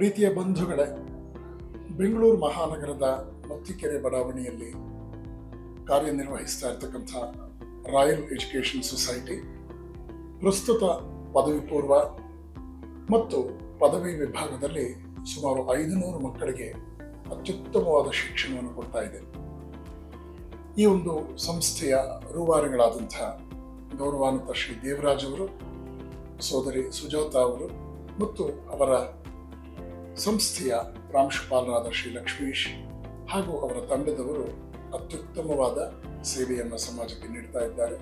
ಪ್ರೀತಿಯ ಬಂಧುಗಳೇ, ಬೆಂಗಳೂರು ಮಹಾನಗರದ ಮತ್ತಿಕೆರೆ ಬಡಾವಣೆಯಲ್ಲಿ ಕಾರ್ಯನಿರ್ವಹಿಸ್ತಾ ಇರ್ತಕ್ಕಂಥ ರಾಯಲ್ ಎಜುಕೇಷನ್ ಸೊಸೈಟಿ, ಪ್ರಸ್ತುತ ಪದವಿ ಪೂರ್ವ ಮತ್ತು ಪದವಿ ವಿಭಾಗದಲ್ಲಿ ಸುಮಾರು ಐದುನೂರು ಮಕ್ಕಳಿಗೆ ಅತ್ಯುತ್ತಮವಾದ ಶಿಕ್ಷಣವನ್ನು ಕೊಡ್ತಾ ಇದೆ. ಈ ಒಂದು ಸಂಸ್ಥೆಯ ರೂವಾರಿಗಳಾದಂಥ ಗೌರವಾನ್ವಿತ ಶ್ರೀ ದೇವರಾಜ್ ಅವರು, ಸೋದರಿ ಸುಜಾತ ಅವರು ಮತ್ತು ಅವರ ಸಂಸ್ಥೆಯ ಪ್ರಾಂಶುಪಾಲರಾದ ಶ್ರೀ ಲಕ್ಷ್ಮೀಶ್ ಹಾಗೂ ಅವರ ತಂಡದವರು ಅತ್ಯುತ್ತಮವಾದ ಸೇವೆಯನ್ನು ಸಮಾಜಕ್ಕೆ ನೀಡ್ತಾ ಇದ್ದಾರೆ.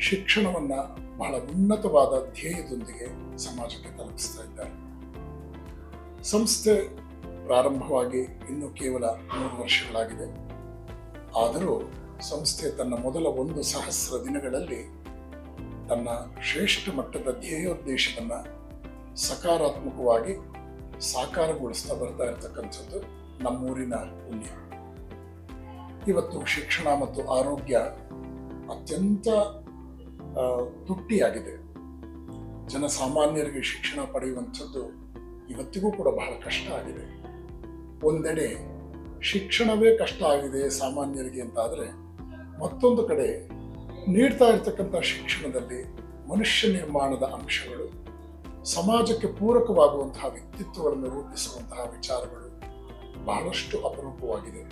ಶಿಕ್ಷಣವನ್ನು ಬಹಳ ಉನ್ನತವಾದ ಧ್ಯೇಯದೊಂದಿಗೆ ಸಮಾಜಕ್ಕೆ ತಲುಪಿಸ್ತಾ ಇದ್ದಾರೆ. ಸಂಸ್ಥೆ ಪ್ರಾರಂಭವಾಗಿ ಇನ್ನು ಕೇವಲ ಮೂರು ವರ್ಷಗಳಾಗಿದೆ. ಆದರೂ ಸಂಸ್ಥೆ ತನ್ನ ಮೊದಲ ಒಂದು ಸಹಸ್ರ ದಿನಗಳಲ್ಲಿ ತನ್ನ ಶ್ರೇಷ್ಠ ಮಟ್ಟದ ಧ್ಯೇಯೋದ್ದೇಶವನ್ನು ಸಕಾರಾತ್ಮಕವಾಗಿ ಸಾಕಾರಗೊಳಿಸ್ತಾ ಬರ್ತಾ ಇರತಕ್ಕಂಥದ್ದು ನಮ್ಮೂರಿನ ಪುಣ್ಯ ಇವತ್ತು ಶಿಕ್ಷಣ ಮತ್ತು ಆರೋಗ್ಯ ಅತ್ಯಂತ ತುಟ್ಟಿಯಾಗಿದೆ. ಜನಸಾಮಾನ್ಯರಿಗೆ ಶಿಕ್ಷಣ ಪಡೆಯುವಂಥದ್ದು ಇವತ್ತಿಗೂ ಕೂಡ ಬಹಳ ಕಷ್ಟ ಆಗಿದೆ. ಒಂದೆಡೆ ಶಿಕ್ಷಣವೇ ಕಷ್ಟ ಆಗಿದೆ ಸಾಮಾನ್ಯರಿಗೆ ಅಂತಾದರೆ, ಮತ್ತೊಂದು ಕಡೆ ನೀಡ್ತಾ ಇರತಕ್ಕಂಥ ಶಿಕ್ಷಣದಲ್ಲಿ ಮನುಷ್ಯ ನಿರ್ಮಾಣದ ಅಂಶಗಳು ಸಮಾಜಕ್ಕೆ ಪೂರಕವಾಗುವಂತಹ ವ್ಯಕ್ತಿತ್ವಗಳನ್ನು ರೂಪಿಸುವಂತಹ ವಿಚಾರಗಳು ಬಹಳಷ್ಟು ಅಪರೂಪವಾಗಿದೆ.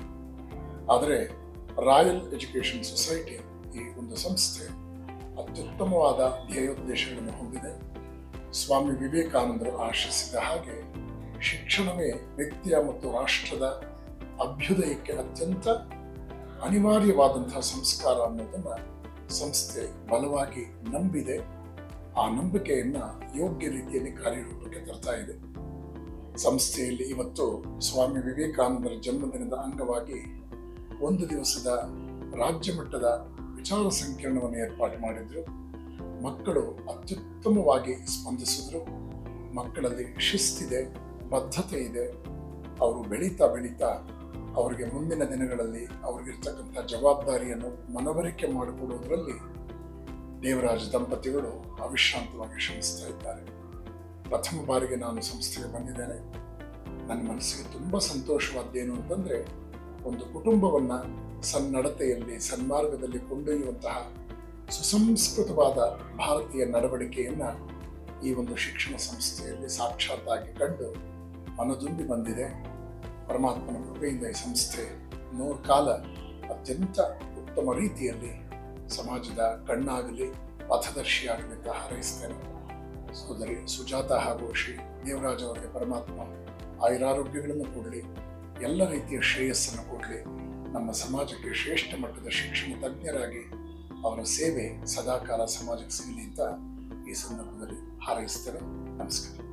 ಆದರೆ ರಾಯಲ್ ಎಜುಕೇಷನ್ ಸೊಸೈಟಿ ಈ ಒಂದು ಸಂಸ್ಥೆ ಅತ್ಯುತ್ತಮವಾದ ಧ್ಯೇಯೋದ್ದೇಶಗಳನ್ನು ಹೊಂದಿದೆ. ಸ್ವಾಮಿ ವಿವೇಕಾನಂದರು ಆಶಿಸಿದ ಹಾಗೆ ಶಿಕ್ಷಣವೇ ವ್ಯಕ್ತಿಯ ಮತ್ತು ರಾಷ್ಟ್ರದ ಅಭ್ಯುದಯಕ್ಕೆ ಅತ್ಯಂತ ಅನಿವಾರ್ಯವಾದಂತಹ ಸಂಸ್ಕಾರ ಅನ್ನೋದನ್ನು ಸಂಸ್ಥೆ ಬಲವಾಗಿ ನಂಬಿದೆ. ಆ ನಂಬಿಕೆಯನ್ನ ಯೋಗ್ಯ ರೀತಿಯಲ್ಲಿ ಕಾರ್ಯರೂಪಕ್ಕೆ ತರ್ತಾ ಇದೆ. ಸಂಸ್ಥೆಯಲ್ಲಿ ಇವತ್ತು ಸ್ವಾಮಿ ವಿವೇಕಾನಂದರ ಜನ್ಮದಿನದ ಅಂಗವಾಗಿ ಒಂದು ದಿವಸದ ರಾಜ್ಯ ಮಟ್ಟದ ವಿಚಾರ ಸಂಕಿರಣವನ್ನು ಏರ್ಪಾಡು ಮಾಡಿದ್ರು. ಮಕ್ಕಳು ಅತ್ಯುತ್ತಮವಾಗಿ ಸ್ಪಂದಿಸಿದ್ರು. ಮಕ್ಕಳಲ್ಲಿ ಶಿಸ್ತಿದೆ, ಬದ್ಧತೆ ಇದೆ. ಅವರು ಬೆಳೀತಾ ಬೆಳೀತಾ ಅವರಿಗೆ ಮುಂದಿನ ದಿನಗಳಲ್ಲಿ ಅವ್ರಿಗಿರ್ತಕ್ಕಂಥ ಜವಾಬ್ದಾರಿಯನ್ನು ಮನವರಿಕೆ ಮಾಡಿಕೊಡುವುದರಲ್ಲಿ ದೇವರಾಜ ದಂಪತಿಗಳು ಅವಿಶ್ರಾಂತವಾಗಿ ಶ್ರಮಿಸ್ತಾ ಇದ್ದಾರೆ. ಪ್ರಥಮ ಬಾರಿಗೆ ನಾನು ಸಂಸ್ಥೆಗೆ ಬಂದಿದ್ದೇನೆ. ನನ್ನ ಮನಸ್ಸಿಗೆ ತುಂಬ ಸಂತೋಷವಾದ್ದೇನು ಅಂತಂದರೆ, ಒಂದು ಕುಟುಂಬವನ್ನು ಸನ್ನಡತೆಯಲ್ಲಿ, ಸನ್ಮಾರ್ಗದಲ್ಲಿ ಕೊಂಡೊಯ್ಯುವಂತಹ ಸುಸಂಸ್ಕೃತವಾದ ಭಾರತೀಯ ನಡವಳಿಕೆಯನ್ನು ಈ ಒಂದು ಶಿಕ್ಷಣ ಸಂಸ್ಥೆಯಲ್ಲಿ ಸಾಕ್ಷಾತ್ತಾಗಿ ಕಂಡು ಮನದುಂಬಿ ಬಂದಿದೆ. ಪರಮಾತ್ಮನ ಕೃಪೆಯಿಂದ ಈ ಸಂಸ್ಥೆ ನೂರು ಕಾಲ ಅತ್ಯಂತ ಉತ್ತಮ ರೀತಿಯಲ್ಲಿ ಸಮಾಜದ ಕಣ್ಣಾಗಲಿ ಪಥದರ್ಶಿಯಾಗಲಿ ಅಂತ ಹಾರೈಸ್ತೇನೆ. ಸೋದರಿ ಸುಜಾತ ಹಾಗೂ ಶ್ರೀ ದೇವರಾಜ್ ಅವರಿಗೆ ಪರಮಾತ್ಮ ಆಯುರಾರೋಗ್ಯಗಳನ್ನು ಕೊಡಲಿ, ಎಲ್ಲ ರೀತಿಯ ಶ್ರೇಯಸ್ಸನ್ನು ಕೊಡಲಿ. ನಮ್ಮ ಸಮಾಜಕ್ಕೆ ಶ್ರೇಷ್ಠ ಮಟ್ಟದ ಶಿಕ್ಷಣ ತಜ್ಞರಾಗಿ ಅವರ ಸೇವೆ ಸದಾಕಾಲ ಸಮಾಜಕ್ಕೆ ಸಿಗಲಿ ಅಂತ ಈ ಸಂದರ್ಭದಲ್ಲಿ ಹಾರೈಸ್ತೇನೆ. ನಮಸ್ಕಾರ.